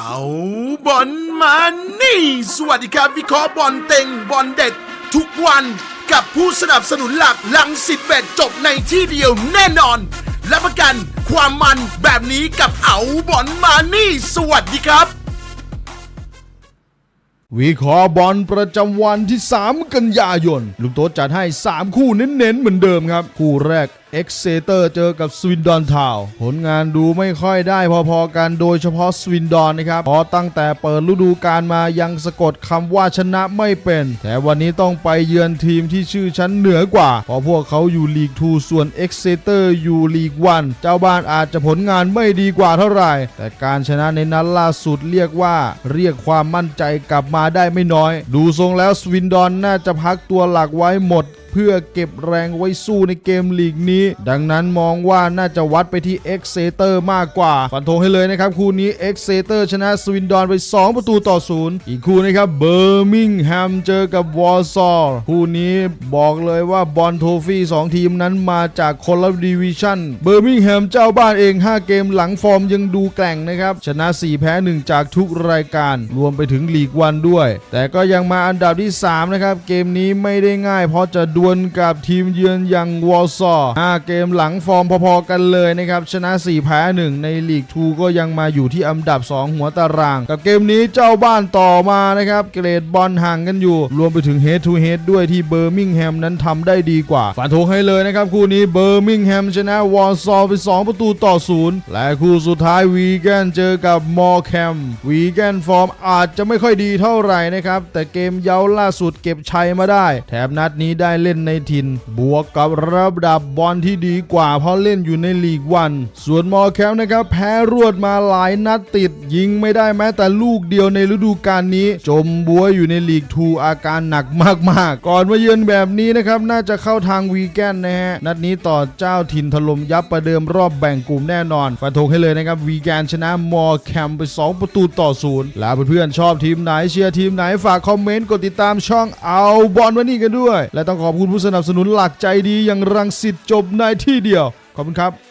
เอาบอลมานี่ สวัสดีครับวิเคราะห์บอลเต็งบอลเด็ด ทุกวันกับผู้สนับสนุนหลักลังสิตเบ็ดจบในที่เดียวแน่นอนและประกันความมันแบบนี้กับเอาบอลมานี่ สวัสดีครับ วิเคราะห์บอลประจำวันที่ 3 กันยายนลูกโต๊ดจัดให้ 3 คู่เน้นๆเหมือนเดิมครับ คู่แรกเอ็กเซเตอร์เจอกับสวินดอนทาวผลงานดูไม่ค่อยได้พอๆกันโดยเฉพาะสวินดอนนะครับพราะตั้งแต่เปิดฤดูกาลมายังสะกดคำว่าชนะไม่เป็น แต่วันนี้ต้องไปเยือนทีมที่ชื่อชั้นเหนือกว่า เพราะพวกเขาอยู่ลีก 2 ส่วนเอ็กเซเตอร์อยู่ลีก 1 เจ้าบ้านอาจจะผลงานไม่ดีกว่าเท่าไหร่ แต่การชนะในนัดล่าสุดเรียกว่า เรียกความมั่นใจกลับมาได้ไม่น้อย ดูทรงแล้วสวินดอนน่าจะพักตัวหลักไว้หมด พื่อเก็บแรงไว้สู้ในเกมลีกนี้ ดังนั้นมองว่าน่าจะวัดไปที่ e x c e t e r มากกว่า ฟันธงให้เลยนะครับ คู่นี้ e x c e t e r ชนะสวินดอนไป 2 ประตูต่อศูนย์อีกคู่นะครับเบอร์มิงแฮมเจอกับวอร์ซอลคู่นี้บอกเลยว่าบอลโทฟี่2ทีมนั้นมาจากคนละดิวิชั่นเบอร์มิงแฮมเจ้าบ้านเอง 5 เกมหลังฟอร์มยังดูแกร่งนะครับ ชนะ 4 แพ้ 1 จากทุกรายการ รวมไปถึงลีกวันด้วย แต่ก็ยังมาอันดับที่ 3 นะครับ เกมนี้ไม่ได้ง่ายเพราะจะดวลกับทีมเยือนอย่างวอลซอ5เกมหลังฟอร์มพอๆกันเลยนะครับ ชนะ 4 แพ้ 1 ในลีก2ก็ยังมาอยู่ที่อันดับ 2 หัวตาราง กับเกมนี้เจ้าบ้านต่อมานะครับ เกรดบอลห่างกันอยู่ รวมไปถึงเฮดทูเฮดด้วยที่เบอร์มิงแฮมนั้นทำได้ดีกว่าฝันธงให้เลยนะครับ คู่นี้เบอร์มิงแฮมชนะวอลซอไป 2 ประตูต่อศูนย์และคู่สุดท้ายวีแกนเจอกับมอร์แคมวีแกนฟอร์มอาจจะไม่ค่อยดีเท่าไหร่นะครับแต่เกมเย้าล่าสุดเก็บชัยมาได้ แถมนัดนี้ได้เลนในถิ่น บวกกับระดับบอลที่ดีกว่าเพราะเล่นอยู่ในลีกวัน ส่วนมอแคมนะครับแพ้รวดมาหลายนัดติด ยิงไม่ได้แม้แต่ลูกเดียวในฤดูกาลนี้ จมบัวอยู่ในลีกทูอาการหนักมากๆ ก่อนมาเยือนแบบนี้นะครับน่าจะเข้าทางวีแกนนะฮะนัดนี้ต่อเจ้าถิ่นถล่มยับประเดิมรอบแบ่งกลุ่มแน่นอนฟันธงให้เลยนะครับวีแกนชนะมอแคมไป 2 ประตูต่อศูนย์แล้วเพื่อนๆชอบทีมไหนเชียร์ทีมไหนฝากคอมเมนต์กดติดตามช่องเอาบอลวันนี้กันด้วย และต้องขอบคุณผู้สนับสนุนหลักใจดีอย่างรังสิตจบในที่เดียว ขอบคุณครับ